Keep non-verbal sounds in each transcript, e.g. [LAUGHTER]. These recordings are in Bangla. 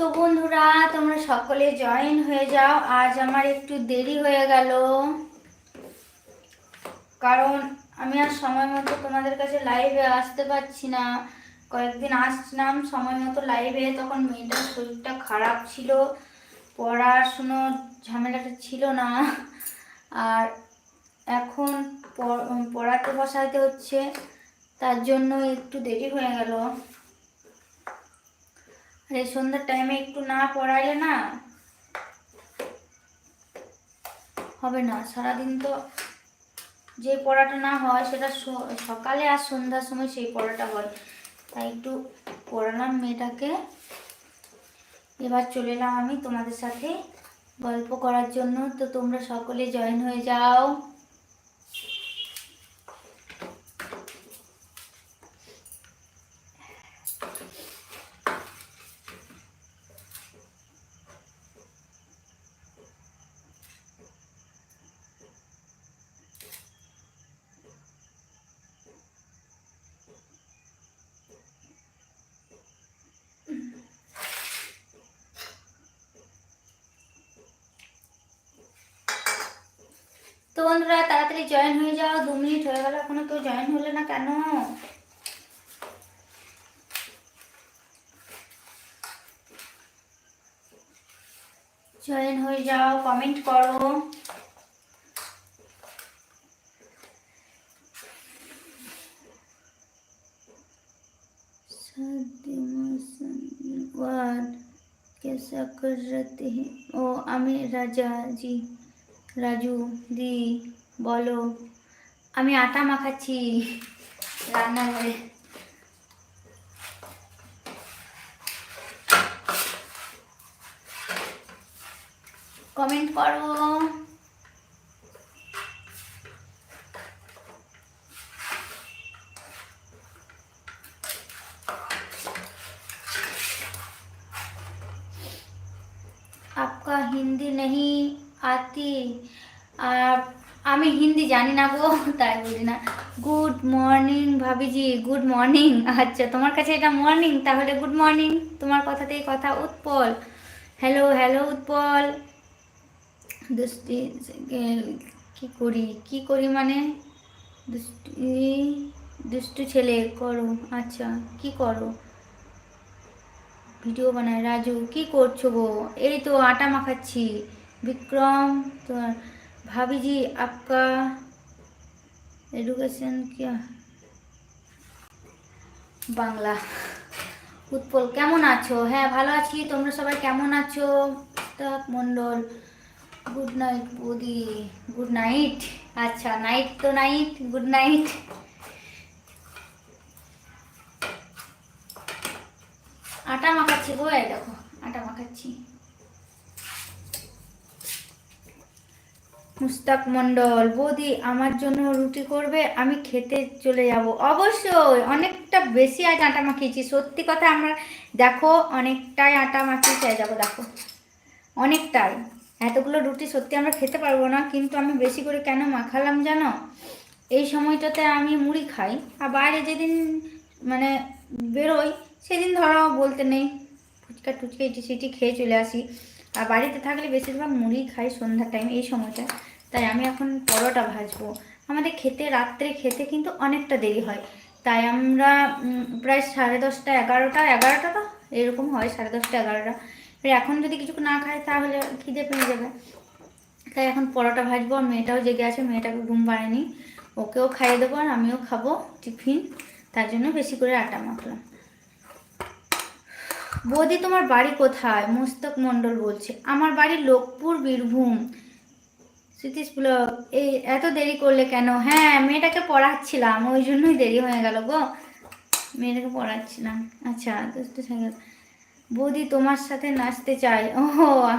তো বন্ধুরা, তোমরা সকলে জয়েন হয়ে যাও। আজ আমার একটু দেরি হয়ে গেল। কারণ আমি আর সময় মতো তোমাদের কাছে লাইভে আসতে পারছি না। কয়েকদিন আসছিলাম, সময় মতো লাইভে তখন মেয়েটার শরীরটা খারাপ ছিল। পড়াশুনোর ঝামেলাটা ছিল না। আর এখন পড়াতে বসাতে হচ্ছে। তার জন্য একটু দেরি হয়ে গেল। আর এই সন্ধ্যার টাইমে একটু না পড়াইলে না হবে না। সারাদিন তো যে পড়াটা না হয় সেটা সকালে আর সন্ধ্যার সময় সেই পড়াটা হয়। তাই একটু পড়ালাম মেয়েটাকে। এবার চলে এলাম আমি তোমাদের সাথে গল্প করার জন্য। তো তোমরা সকলে জয়েন হয়ে যাও। তো বন্ধুরা তাড়াতাড়ি জয়েন হয়ে যাও দু মিনিট হয়ে গেল এখনো কেউ জয়েন হলে না কেন জয়েন হয়ে যাও কমেন্ট করো सर्दी मौसम बाद कैसा कर रहे हैं ও আমি রাজা জি রাজু দি বলো আমি আটা মাখাচ্ছি রান্নাঘরে কমেন্ট করো आपका হিন্দি नहीं আর আমি হিন্দি জানি না গো, [LAUGHS] তাই বলি না। গুড মর্নিং ভাবিজি গুড মর্নিং আচ্ছা তোমার কাছে এটা মর্নিং তাহলে গুড মর্নিং তোমার কথাতেই কথা উৎপল। Hello hello Utpal. দুষ্টি কি করি কি করি মানে? দুষ্টি, দুষ্টু ছেলে, করো আচ্ছা কি করো? ভিডিও বানায়, রাজু, কি করছ গো? এই তো আটা মাখাচ্ছি। বিক্রম তোমার भाभी जी आपका एडुकेशन क्या বাংলা উৎপল কেমন আছো হ্যাঁ ভালো আছি তোমরা সবাই কেমন আছো তাক মণ্ডল গুড নাইট বৌদি গুড নাইট আচ্ছা নাইট তো নাইট গুড নাইট আটা মাখাচ্ছি গো এই দেখো আটা মাখাচ্ছি মুস্তাক মণ্ডল, বৌদি আমার জন্য রুটি করবে, আমি খেতে চলে যাব। অবশ্যই, অনেকটা বেশি আজ আটা মাখিয়েছি। সত্যি কথা আমরা, দেখো, অনেকটাই আটা মাখিয়েছি এই যাব, দেখো। অনেকটাই। এতগুলো রুটি সত্যি আমরা খেতে পারব না, কিন্তু আমি বেশি করে কেন মাখালাম জানো? এই সময়টাতে আমি মুড়ি খাই, আর বাইরে যেদিন মানে বেরোই, সেদিন ধরো বলতে নেই। ফুচকা টুচকা এটি সেটি খেয়ে চলে আসি। আর বাড়িতে থাকলে বেশিরভাগ মুড়ি খাই সন্ধ্যার টাইম এই সময়টা। তাই আমি এখন পরোটা ভাজবো। আমাদের খেতে, রাত্রে খেতে কিন্তু অনেকটা দেরি হয়। তাই আমরা প্রায় সাড়ে দশটা এগারোটা এগারোটা তো? এরকম হয়, সাড়ে দশটা এগারোটা। এবার এখন যদি কিছু না খাই, তাহলে খিদে পেয়ে যাবে। তাই এখন পরোটা ভাজবো, আর মেয়েটাও জেগে আছে, মেয়েটাকে ঘুম পাড়েনি। ওকেও খাইয়ে দেবো, আর আমিও খাব টিফিন। তার জন্য বেশি করে আটা মাখলাম। বৌদি, তোমার বাড়ি কোথায়? মুস্তক মণ্ডল বলছে। আমার বাড়ি লোকপুর, বীরভূম। স্মৃতিশ ব্লগ, এই এত দেরি করলে কেন? হ্যাঁ মেয়েটাকে পড়াচ্ছিলাম, ওই জন্যই দেরি হয়ে গেল গো। মেয়েটাকে পড়াচ্ছিলাম। আচ্ছা দুষ্ট বৌদি, তোমার সাথে নাচতে চাই। ও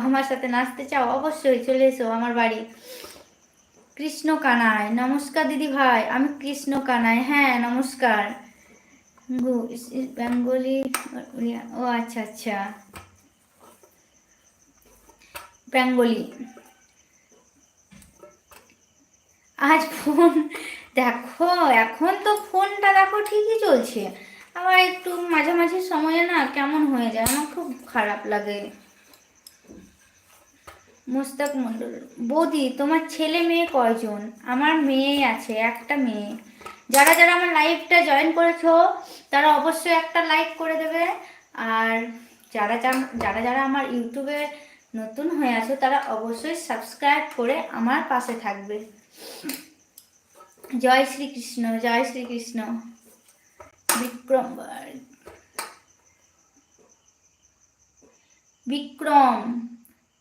আমার সাথে নাচতে চাও? অবশ্যই, চলে এসো আমার বাড়ি। কৃষ্ণ কানায় নমস্কার দিদি ভাই, আমি কৃষ্ণ কানাই হ্যাঁ নমস্কার। গো বেঙ্গলি ও আচ্ছা আচ্ছা। বেঙ্গলি। আজ ফোন, দেখো, এখন তো ফোনটা দেখো ঠিকই চলছে। আবার একটু মাঝামাঝি সময়ে না কেমন হয়ে যায়, আমার খুব খারাপ লাগে। মুস্তাক মন্ডল বৌদি, তোমার ছেলে মেয়ে কয়জন? আমার মেয়ে আছে, একটা মেয়ে। যারা যারা আমার লাইভটা জয়েন করেছ, তারা অবশ্যই একটা লাইক করে দেবে। আর যারা যারা যারা আমার ইউটিউবে নতুন হয়ে আছো, তারা অবশ্যই সাবস্ক্রাইব করে আমার পাশে থাকবে। জয় শ্রীকৃষ্ণ জয় শ্রীকৃষ্ণ। বিক্রম বিক্রম,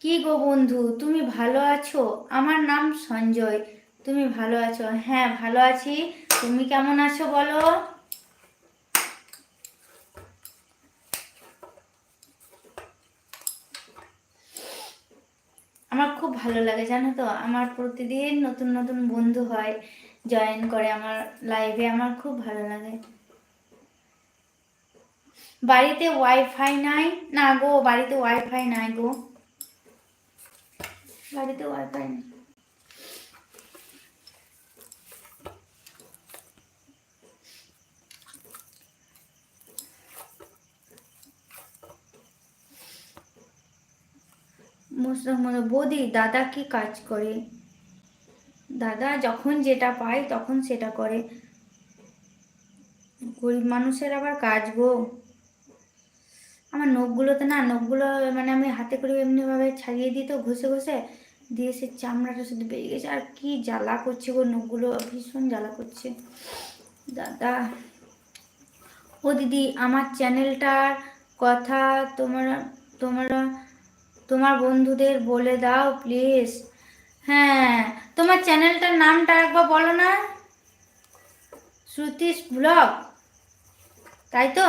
কি গো বন্ধু, তুমি ভালো আছো? আমার নাম সঞ্জয়, তুমি ভালো আছো? হ্যাঁ ভালো আছি। তুমি কেমন আছো বলো? আমার খুব ভালো লাগে, জানো তো? আমার প্রতিদিন নতুন নতুন বন্ধু হয় জয়েন করে আমার লাইভে আমার খুব ভালো লাগে। বাড়িতে ওয়াইফাই নাই? না গো, বাড়িতে ওয়াইফাই নাই গো। বাড়িতে ওয়াইফাই নেই। মুসলমান বৌদি, দাদা কি কাজ করে? দাদা যখন যেটা পায় তখন সেটা করে। গরিব মানুষের আবার কাজ গো। আমার নখগুলোতে না, নখগুলো মানে আমি হাতে করে এমনিভাবে ছাড়িয়ে দিই তো ঘষে ঘষে, দিয়ে সে চামড়াটা শুধু বেরিয়ে গেছে। আর কি জ্বালা করছে গো নখগুলো, ভীষণ জ্বালা করছে। দাদা, ও দিদি, আমার চ্যানেলটার কথা তোমরা তোমরা তোমার বন্ধুদের বলে দাও প্লিজ হ্যাঁ তোমার চ্যানেলটার নামটা একবার বলো না। শ্রুতিস ব্লগ। তাই তো?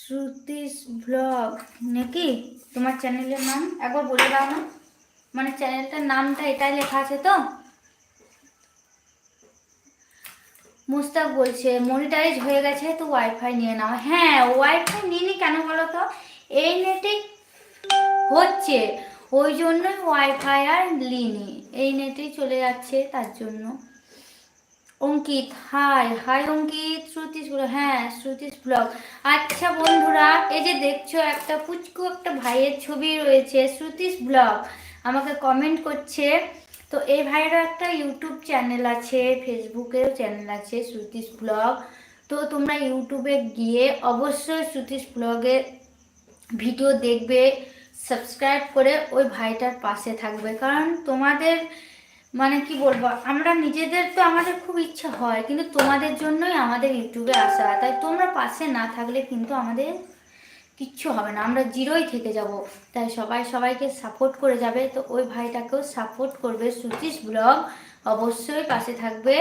শ্রুতিস ব্লগ, নাকি? তোমার চ্যানেলের নাম? একবার বলে দাও না। মানে চ্যানেলটার নামটা, এটাই লেখা আছে তো? মুস্তাক বলছে মনিটাইজ হয়ে গেছে তো ওয়াইফাই নিয়ে নাও। হ্যাঁ ওয়াইফাই নিয়ে নি কেন বলো তো? এই নেটে হচ্ছে। ওই জন্যই ওয়াইফাই আর লিনি এই নেটেই চলে যাচ্ছে তার জন্য। অঙ্কিত হাই হাই অঙ্কিত শ্রুতিস হ্যাঁ শ্রুতিস ব্লগ। আচ্ছা বন্ধুরা, এই যে দেখছ, একটা পুচকু একটা ভাইয়ের ছবি রয়েছে শ্রুতিস ব্লগ। আমাকে কমেন্ট করছে, তো এই ভাইয়েরও একটা ইউটিউব চ্যানেল আছে ফেসবুকেও চ্যানেল আছে শ্রুতিস ব্লগ। তো তোমরা ইউটিউবে গিয়ে অবশ্যই শ্রুতিস ব্লগে ভিডিও দেখবে সাবস্ক্রাইব করে ওই ভাইটার পাশে থাকবে। কারণ তোমাদের মানে কি বলব, আমরা নিজেদের তো আমাদের খুব ইচ্ছা হয়, কিন্তু তোমাদের জন্যই আমাদের ইউটিউবে আসা। তাই তোমরা পাশে না থাকলে কিন্তু আমাদের কিচ্ছু হবে না, আমরা জিরোই থেকে যাব। তাই সবাই সবাইকে সাপোর্ট করে যাবে। তো ওই ভাইটাকেও সাপোর্ট করবে সুচিস ব্লগ, অবশ্যই পাশে থাকবে।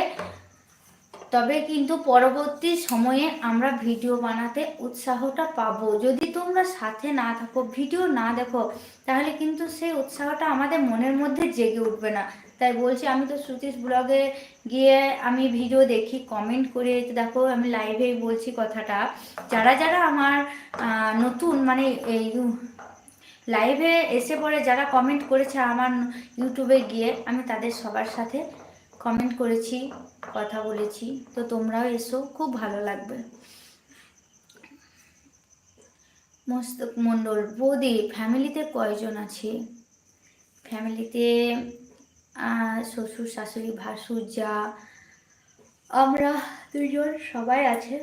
তবে কিন্তু পরবর্তী সময়ে আমরা ভিডিও বানাতে উৎসাহটা পাবো। যদি তোমরা সাথে না থাকো, ভিডিও না দেখো, তাহলে কিন্তু সেই উৎসাহটা আমাদের মনের মধ্যে জেগে উঠবে না। তাই বলছি আমি তো শ্রুতিস ব্লগে গিয়ে আমি ভিডিও দেখি কমেন্ট করে দেখো আমি লাইভেই বলছি কথাটা। যারা যারা আমার নতুন মানে এই লাইভে এসে পরে যারা কমেন্ট করেছে আমার ইউটিউবে গিয়ে, আমি তাদের সবার সাথে কমেন্ট করেছি, কথা বলেছি। তো তোমরাও এসো, খুব ভালো লাগবে। মস্তক মণ্ডল বৌদি ফ্যামিলিতে কয়জন আছে? ফ্যামিলিতে শ্বশুর, শাশুড়ি, ভাসুর, যা। আমরা দুজন সবাই আছে।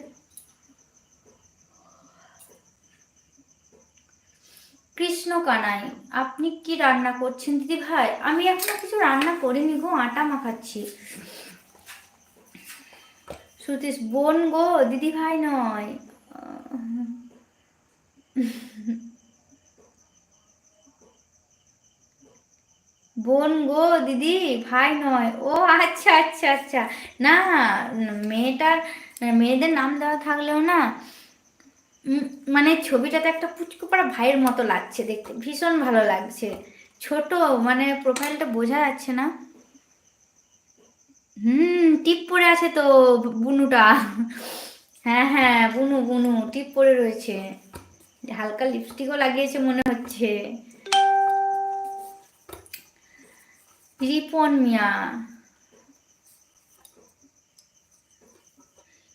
কৃষ্ণ কানাই, আপনি কি রান্না করছেন দিদি ভাই? আমি এখনও কিছু রান্না করিনি গো, আটা মাখাচ্ছি। সুতীশ বোন গো, দিদি ভাই নয়। বোন গো, দিদি, ভাই নয়। ও আচ্ছা আচ্ছা আচ্ছা। না, মেয়েটার, মেয়েদের নাম দেওয়া থাকলেও না মানে ছবিটাতে একটা পুচকু পাড়া ভাইয়ের মতো লাগছে দেখতে। ভীষণ ভালো লাগছে। ছোট মানে প্রোফাইলটা বোঝা যাচ্ছে না। হুম, টিপ পরে আছে তো বুনুটা। হ্যাঁ হ্যাঁ বুনু বুনু, টিপ পরে রয়েছে। হালকা লিপস্টিকও লাগিয়েছে মনে হচ্ছে। রিপন মিয়া।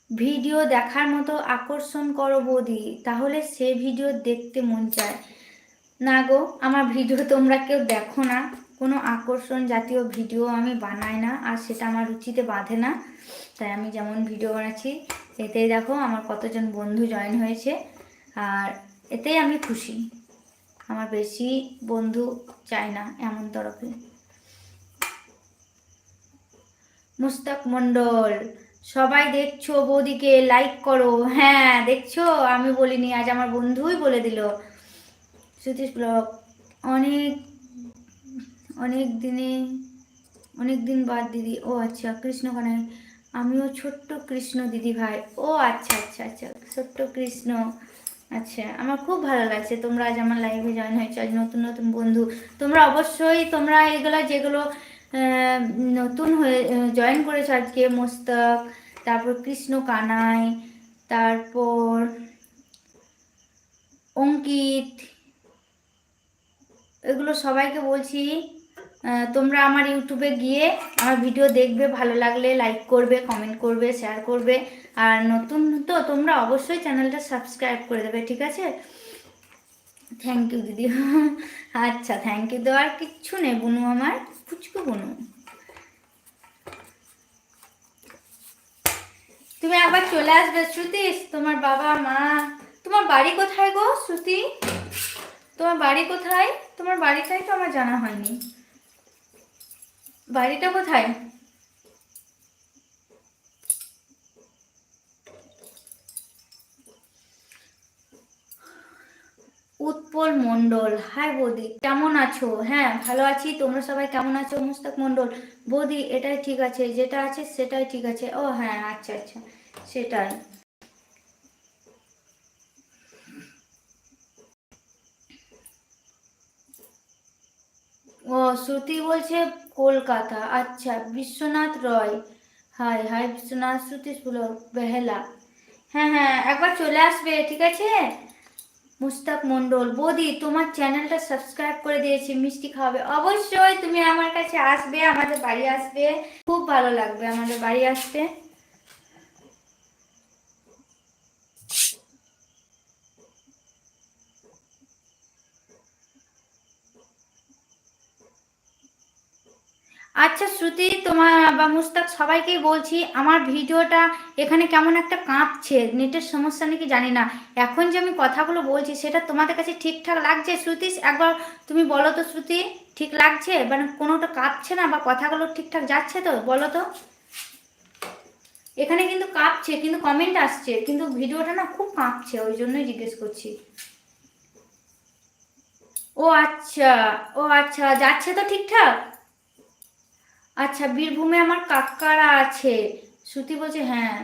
ভিডিও দেখার মতো আকর্ষণ করো বৌদি, তাহলে সে ভিডিও দেখতে মন চায়। না গো, আমার ভিডিও তোমরা কেউ দেখো না। কোনো আকর্ষণ জাতীয় ভিডিও আমি বানাই না, আর সেটা আমার রুচিতে বাঁধে না। তাই আমি যেমন ভিডিও বানাচ্ছি, এতেই দেখো আমার কতজন বন্ধু জয়েন হয়েছে, আর এতেই আমি খুশি। আমার বেশি বন্ধু চাই না এমন তরফে। মুস্তাক মণ্ডল, সবাই দেখছ বৌদিকে লাইক করো। হ্যাঁ দেখছ? আমি বলিনি, আজ আমার বন্ধুই বলে দিল। সতীশ ব্লগ, অনেক অনেক দিনে, অনেক দিন বাদ দিদি। ও আচ্ছা কৃষ্ণ কানাই আমিও ছোট্ট কৃষ্ণ দিদি ভাই। ও আচ্ছা আচ্ছা আচ্ছা ছোট্ট কৃষ্ণ। আচ্ছা আমার খুব ভালো লাগছে তোমরা আজ আমার লাইভে জয়েন হয়েছে, আজ নতুন নতুন বন্ধু। তোমরা অবশ্যই, তোমরা এগুলো, যেগুলো নতুন হয়ে জয়েন করেছ আজকে মোস্তাক, তারপর কৃষ্ণ কানাই, তারপর অঙ্কিত। এগুলো সবাইকে বলছি তোমরা আমার ইউটিউবে গিয়ে আমার ভিডিও দেখবে, ভালো লাগলে লাইক করবে কমেন্ট করবে শেয়ার করবে। আর নতুন তো তোমরা অবশ্যই চ্যানেলটা সাবস্ক্রাইব করে দেবে, ঠিক আছে? থ্যাংক ইউ দিদি। [LAUGHS] আচ্ছা থ্যাংক ইউ দেওয়ার কিচ্ছু নেই, বুনু আমার। তুমি আবার চলে আসবে, শ্রুতি? তোমার বাবা, মা। তোমার বাড়ি কোথায় গো, শ্রুতি? তোমার বাড়ি কোথায়? তোমার বাড়িটাই তো আমার জানা হয়নি। বাড়িটা কোথায়? উৎপল মন্ডল হাই বৌদি, কেমন আছো? হ্যাঁ ভালো আছি। তোমরা সবাই কেমন আছো? মুস্তাক মণ্ডল। বৌদি, এটাই ঠিক আছে। যেটা আছে সেটাই ঠিক আছে। ও হ্যাঁ আচ্ছা আচ্ছা। সেটাই। ও, শ্রুতি বলছে কলকাতা। আচ্ছা বিশ্বনাথ রয়। Hi hi, Biswanath, Shruti Behala. হ্যাঁ হ্যাঁ একবার চলে আসবে, ঠিক আছে? মুস্তাক মন্ডল বৌদি, তোমার চ্যানেলটা সাবস্ক্রাইব করে দিয়েছি, মিষ্টি খাওয়াবে। অবশ্যই তুমি আমার কাছে আসবে, আমাদের বাড়ি আসবে। খুব ভালো লাগবে আমাদের বাড়ি আসতে। আচ্ছা শ্রুতি, তোমার বা মুস্তাক, সবাইকেই বলছি, আমার ভিডিওটা এখানে কেমন একটা কাঁপছে, নেটের সমস্যা নাকি জানি না। এখন যে আমি কথাগুলো বলছি, সেটা তোমাদের কাছে ঠিকঠাক লাগছে? শ্রুতি, একবার তুমি বলো তো শ্রুতি, ঠিক লাগছে? মানে কোনোটা কাঁপছে না বা কথাগুলো ঠিকঠাক যাচ্ছে তো? বলো তো। এখানে কিন্তু কাঁপছে, কিন্তু কমেন্ট আসছে, কিন্তু ভিডিওটা না খুব কাঁপছে, ওই জন্যই জিজ্ঞেস করছি। ও আচ্ছা ও আচ্ছা যাচ্ছে তো ঠিকঠাক? আচ্ছা বীরভূমে আমার কাকারা আছে। শ্রুতি বলছে হ্যাঁ।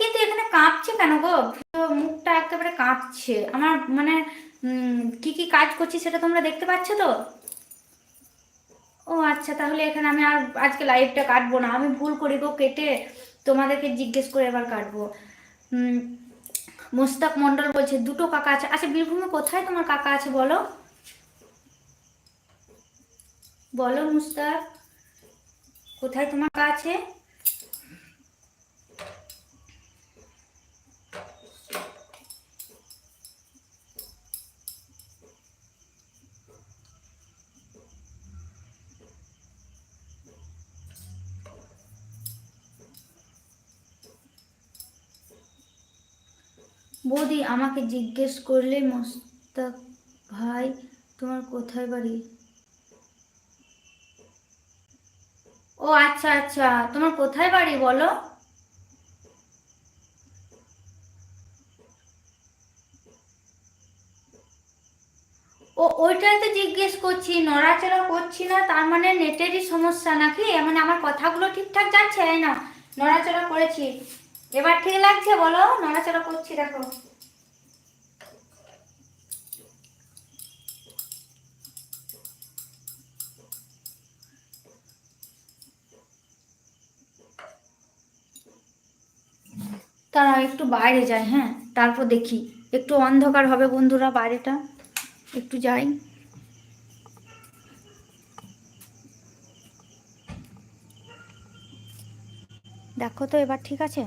কিন্তু এখানে কাঁপছে কেন গো? মুখটা একেবারে কাঁপছে। আমার মানে কি কি কাজ করছি সেটা তোমরা দেখতে পাচ্ছ তো? ও আচ্ছা তাহলে এখানে আমি আর আজকে লাইভটা কাটবো না। আমি ভুল করি গো, কেটে তোমাদেরকে জিজ্ঞেস করে এবার কাটবো। মোস্তাক মন্ডল বলছে, দুটো কাকা আছে। আচ্ছা বীরভূমে কোথায় তোমার কাকা আছে বলো? বলো মুস্তাক। কোথায় তোমার কাকা আছে? বৌদি আমাকে জিজ্ঞেস করলে মোস্তাক ভাই তোমার কোথায় বাড়ি? ও আচ্ছা আচ্ছা। তোমার কোথায় বাড়ি, বলো? ও, ওইটাই তো জিজ্ঞেস করছি, নড়াচড়া করছি না, তার মানে নেটেরই সমস্যা নাকি? মানে আমার কথাগুলো ঠিকঠাক যাচ্ছে? না নড়াচড়া করেছি। এবার ঠিক লাগছে, বলো? নড়াচড়া করছি, দেখো। তারা একটু বাইরে যায় হ্যাঁ? তারপর দেখি। একটু অন্ধকার হবে বন্ধুরা বাইরেটা। একটু যাই। দেখো তো এবার ঠিক আছে?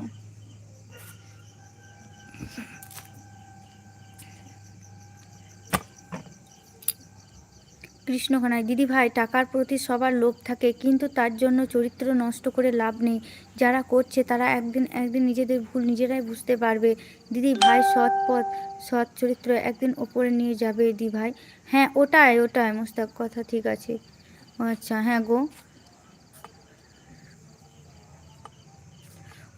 কৃষ্ণখানায় দিদি ভাই টাকার প্রতি সবার লোভ থাকে, কিন্তু তার জন্য চরিত্র নষ্ট করে লাভ নেই। যারা করছে, তারা একদিন একদিন নিজেদের ভুল নিজেরাই বুঝতে পারবে। দিদি ভাই সৎ পথ, সৎ চরিত্র একদিন ওপরে নিয়ে যাবে দিদি ভাই হ্যাঁ ওটাই ওটাই, মোস্তাক, কথা ঠিক আছে। আচ্ছা হ্যাঁ গো।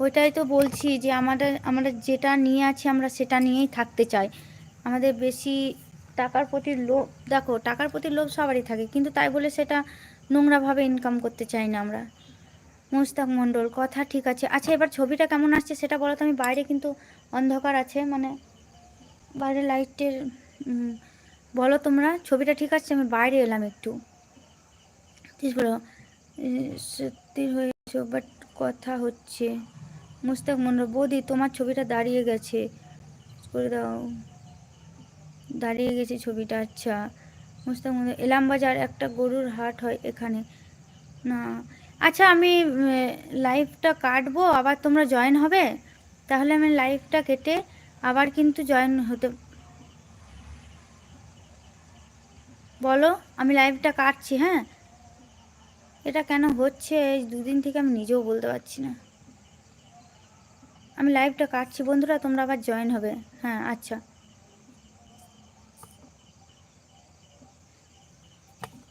ওইটাই তো বলছি যে, আমাদের আমরা যেটা নিয়ে আছি, আমরা সেটা নিয়েই থাকতে চাই। আমাদের বেশি টাকার প্রতি লোভ, দেখো, টাকার প্রতি লোভ সবারই থাকে, কিন্তু তাই বলে সেটা নোংরাভাবে ইনকাম করতে চাই না আমরা। মুস্তাক মণ্ডল, কথা ঠিক আছে। আচ্ছা এবার ছবিটা কেমন আসছে সেটা বলো তো, আমি বাইরে কিন্তু অন্ধকার আছে মানে বাইরে লাইটের বলো তোমরা, ছবিটা ঠিক আছে আমি বাইরে এলাম একটু। ঠিক বলো, সত্যি হয়েছে বাট কথা হচ্ছে। মুস্তাক মণ্ডল, বৌদি, তোমার ছবিটা দাঁড়িয়ে গেছে। করে দাও। দাঁড়িয়ে গেছে ছবিটা আচ্ছা। মুস্তাক এলাম বাজার, একটা গরুর হাট হয় এখানে। না আচ্ছা আমি লাইভটা কাটবো, আবার তোমরা জয়েন হবে? তাহলে আমি লাইভটা কেটে আবার কিন্তু জয়েন হতে বলো, আমি লাইভটা কাটছি হ্যাঁ? এটা কেন হচ্ছে? এই দুদিন থেকে আমি নিজেও বলতে পারছি না। আমি লাইভটা কাটছি, বন্ধুরা, তোমরা আবার জয়েন হবে। হ্যাঁ আচ্ছা।